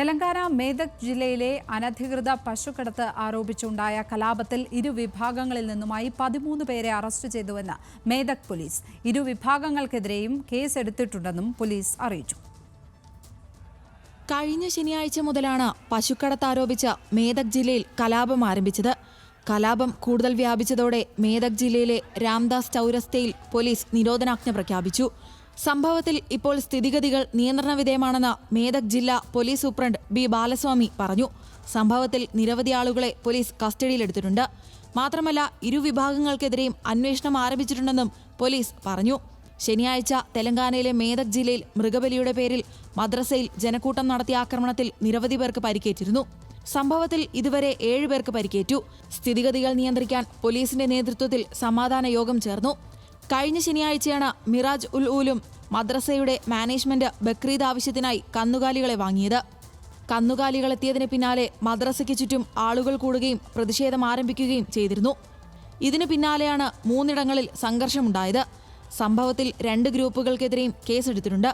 തെലങ്കാന മേദക് ജില്ലയിലെ അനധികൃത പശുക്കടത്ത് ആരോപിച്ചുണ്ടായ കലാപത്തിൽ ഇരുവിഭാഗങ്ങളിൽ നിന്നുമായി പതിമൂന്ന് പേരെ അറസ്റ്റ് ചെയ്തുവെന്ന് മേദക് പോലീസ്. ഇരുവിഭാഗങ്ങൾക്കെതിരെയും കേസെടുത്തിട്ടുണ്ടെന്നും പോലീസ് അറിയിച്ചു. കഴിഞ്ഞ ശനിയാഴ്ച മുതലാണ് പശുക്കടത്ത് ആരോപിച്ച് മേദക് ജില്ലയിൽ കലാപം ആരംഭിച്ചത്. കലാപം കൂടുതൽ വ്യാപിച്ചതോടെ മേദക് ജില്ലയിലെ രാംദാസ് ചൌരസ്തയിൽ പോലീസ് നിരോധനാജ്ഞ പ്രഖ്യാപിച്ചു. സംഭവത്തിൽ ഇപ്പോൾ സ്ഥിതിഗതികൾ നിയന്ത്രണ വിധേയമാണെന്ന് മേദക് ജില്ലാ പോലീസ് സൂപ്രണ്ട് ബി ബാലസ്വാമി പറഞ്ഞു. സംഭവത്തിൽ നിരവധി ആളുകളെ പോലീസ് കസ്റ്റഡിയിലെടുത്തിട്ടുണ്ട്. മാത്രമല്ല ഇരുവിഭാഗങ്ങൾക്കെതിരെയും അന്വേഷണം ആരംഭിച്ചിട്ടുണ്ടെന്നും പോലീസ് പറഞ്ഞു. ശനിയാഴ്ച തെലങ്കാനയിലെ മേദക് ജില്ലയിൽ മൃഗബലിയുടെ പേരിൽ മദ്രസയിൽ ജനക്കൂട്ടം നടത്തിയ ആക്രമണത്തിൽ നിരവധി പേർക്ക് പരിക്കേറ്റിരുന്നു. സംഭവത്തിൽ ഇതുവരെ ഏഴുപേർക്ക് പരിക്കേറ്റു. സ്ഥിതിഗതികൾ നിയന്ത്രിക്കാൻ പോലീസിന്റെ നേതൃത്വത്തിൽ സമാധാന യോഗം ചേർന്നു. കഴിഞ്ഞ ശനിയാഴ്ചയാണ് മിറാജ് ഉൽ ഊലും മദ്രസയുടെ മാനേജ്മെന്റ് ബക്രീദ് ആവശ്യത്തിനായി കന്നുകാലികളെ വാങ്ങിയത്. കന്നുകാലികളെത്തിയതിന് പിന്നാലെ മദ്രസയ്ക്ക് ചുറ്റും ആളുകൾ കൂടുകയും പ്രതിഷേധം ആരംഭിക്കുകയും ചെയ്തിരുന്നു. ഇതിനു പിന്നാലെയാണ് മൂന്നിടങ്ങളിൽ സംഘർഷമുണ്ടായത്. സംഭവത്തിൽ രണ്ട് ഗ്രൂപ്പുകൾക്കെതിരെയും കേസെടുത്തിട്ടുണ്ട്.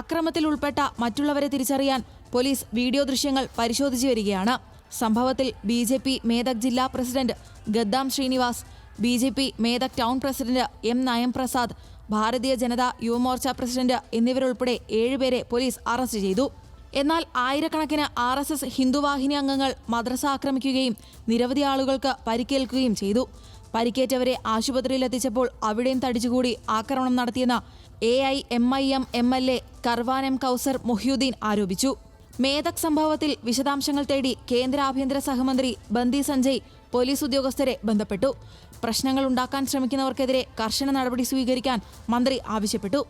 അക്രമത്തിൽ ഉൾപ്പെട്ട മറ്റുള്ളവരെ തിരിച്ചറിയാൻ പോലീസ് വീഡിയോ ദൃശ്യങ്ങൾ പരിശോധിച്ചു വരികയാണ്. സംഭവത്തിൽ ബി ജെ പി മേദക് ജില്ലാ president Gaddam Srinivas B J P Medak town president M Nayamprasad Bharatiya Janata Yuvamorcha president എന്നിവരുൾപ്പെടെ ഏഴുപേരെ പോലീസ് അറസ്റ്റ് ചെയ്തു. എന്നാൽ ആയിരക്കണക്കിന് ആർ എസ് എസ് ഹിന്ദുവാഹിനി അംഗങ്ങൾ മദ്രസ ആക്രമിക്കുകയും നിരവധി ആളുകൾക്ക് പരിക്കേൽക്കുകയും ചെയ്തു. പരിക്കേറ്റവരെ ആശുപത്രിയിലെത്തിച്ചപ്പോൾ അവിടെയും തടിച്ചുകൂടി ആക്രമണം നടത്തിയെന്ന് A I M I M M L A Karwan M Kausar Mohiuddin ആരോപിച്ചു. മേധക് സംഭവത്തിൽ വിശദാംശങ്ങൾ തേടി കേന്ദ്ര ആഭ്യന്തര സഹമന്ത്രി ബന്ദി സഞ്ജയ് പോലീസ് ഉദ്യോഗസ്ഥരെ ബന്ധപ്പെട്ടു. പ്രശ്നങ്ങൾ ഉണ്ടാക്കാൻ ശ്രമിക്കുന്നവർക്കെതിരെ കർശന നടപടി സ്വീകരിക്കാൻ മന്ത്രി ആവശ്യപ്പെട്ടു.